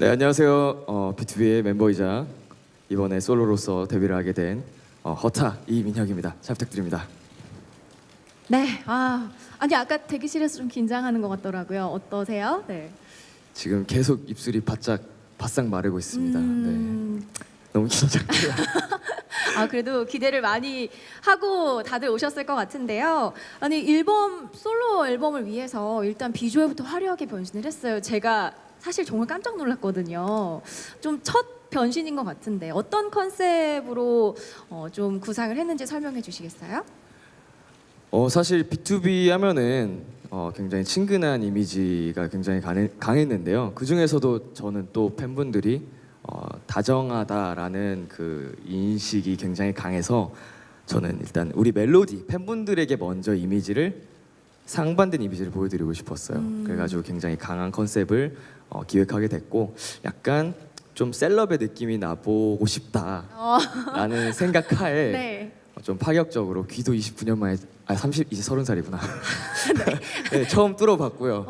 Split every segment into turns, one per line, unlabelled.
네 안녕하세요. 어, B2B의 멤버이자 이번에 솔로로서 데뷔를 하게 된 어, 허타 이민혁입니다. 잘 부탁드립니다.
네. 아, 아니 아까 대기실에서 좀 긴장하는 것 같더라고요. 어떠세요? 네.
지금 계속 입술이 바짝 바싹 마르고 있습니다. 네.
음,
너무 긴장돼요.
아 그래도 기대를 많이 하고 다들 오셨을 것 같은데요. 아니 앨범 솔로 앨범을 위해서 일단 비주얼부터 화려하게 변신을 했어요. 제가 사실 정말 깜짝 놀랐거든요. 좀 첫 변신인 것 같은데 어떤 컨셉으로 어, 좀 구상을 했는지 설명해 주시겠어요?
어, 사실 B2B 하면은 어, 굉장히 친근한 이미지가 굉장히 강해, 강했는데요. 그 중에서도 저는 또 팬분들이 어, 다정하다라는 그 인식이 굉장히 강해서 저는 일단 우리 멜로디 팬분들에게 먼저 이미지를 상반된 이미지를 보여드리고 싶었어요.
음.
그래가지고 굉장히 강한 컨셉을 어, 기획하게 됐고 약간 좀 셀럽의 느낌이 나보고 싶다라는
어,
생각하에
네.
어, 좀 파격적으로 귀도 29년 만에 아 30, 이제 30살이구나. 네, 처음 뚫어봤고요.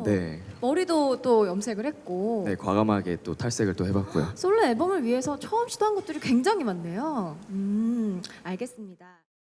어,
네,
머리도 또 염색을 했고
네 과감하게 또 탈색을 또 해봤고요.
솔로 앨범을 위해서 처음 시도한 것들이 굉장히 많네요. 음, 알겠습니다.